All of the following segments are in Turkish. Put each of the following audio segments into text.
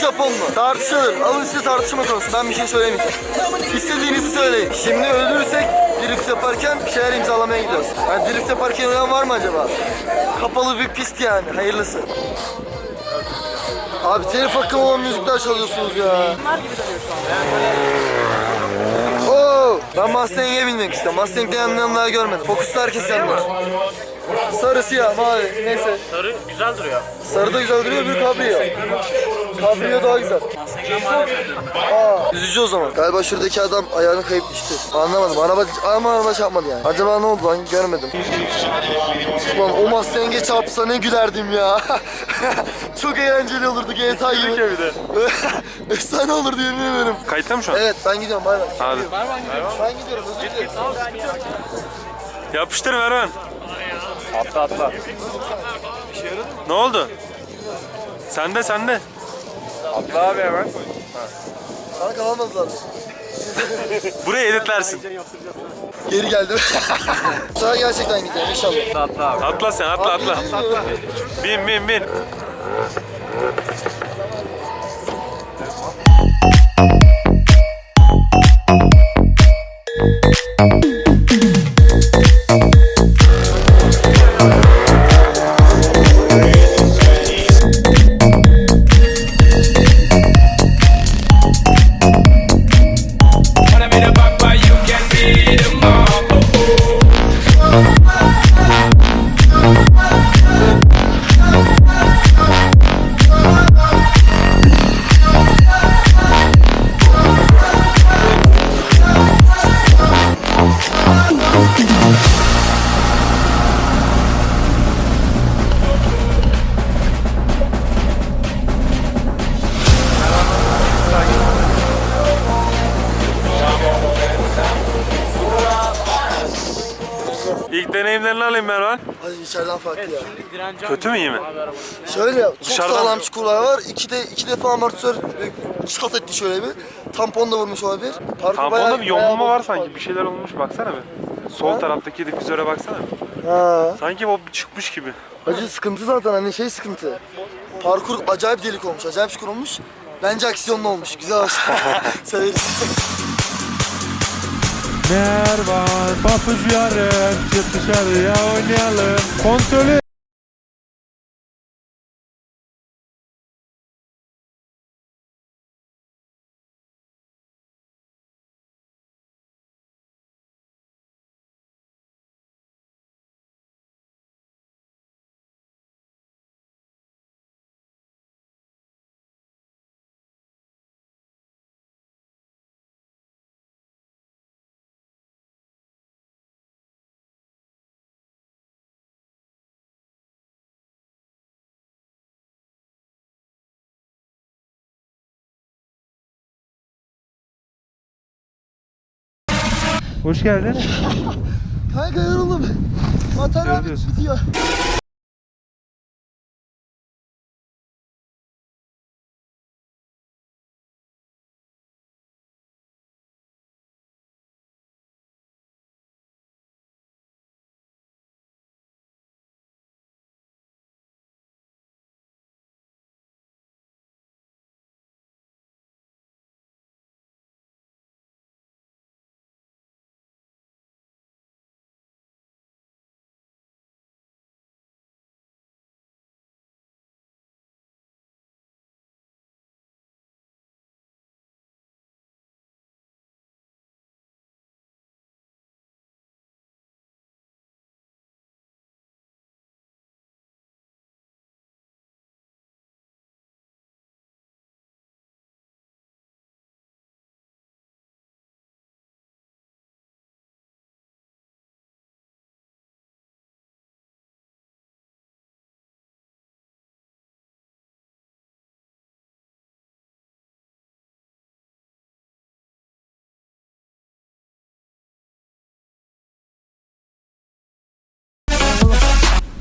Japon mu? Tartışılır. Alın size tartışma konusu. Ben bir şey söylemeyeceğim. İstediğinizi söyleyin. Şimdi öldürürsek drift yaparken bir şeyler imzalamaya gidiyoruz. Yani drift yaparken ölen var mı acaba? Kapalı bir pist yani. Hayırlısı. Abi telif hakkı olan müzikler çalıyorsunuz ya. Oo, ben Mustang'e binmek istiyorum. Mustang'de yanlayan daha görmedim. Fokus'ta herkes yanlar. Sarı, siyah, mavi. Neyse. Sarı güzel duruyor. Sarı da güzel duruyor, bir kabrio. Kabrio daha güzel. Aa, üzücü o zaman. Galiba şuradaki adam ayağını kayıp düştü. Anlamadım. Araba, ama araba çarpmadı yani. Acaba ne oldu lan? Görmedim. Ulan o Mustang'e çarpsa ne gülerdim ya. Çok eğlenceli olurdu GTA gibi. bir de. Efsane olurdu yemin ederim. Kayıtta mı şu an? Evet ben gidiyorum bay bay. Hadi. Ben gidiyorum özür dilerim. Yapıştır Mervan. Atla atla. Ne oldu? Sende sende. Atla abi hemen. Kanka almadılar. Buraya editlersin. Geri geldim. Sonra gerçekten gidiyorum inşallah. Atla abi. Atla sen atla atla. Bin bin bin. Wanna İlk deneyimlerini alayım Mervan. Hadi içeriden farklı ya. Kötü mü iyi mi? Şöyle çok Dışarıdan- sağlam çukurlar var. İki de iki defa amortisör çıkat etti şöyle bir. Tampon da vurmuş olabilir. Parkur Tamponda bayağı- bir yonulma bayağı var sanki. Bir şeyler olmuş baksana bir. Sol taraftaki difüzöre baksana. bir. Ha. Sanki o çıkmış gibi. Acı sıkıntı zaten hani şey sıkıntı. Parkur acayip delik olmuş, acayip çukur olmuş. Bence aksiyonlu olmuş, güzel olmuş. Severiz. Mervan papucu yarın çık oynayalım. Kontrolü Hoş geldin. Kanka yoruldum. Materyal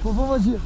我放过去。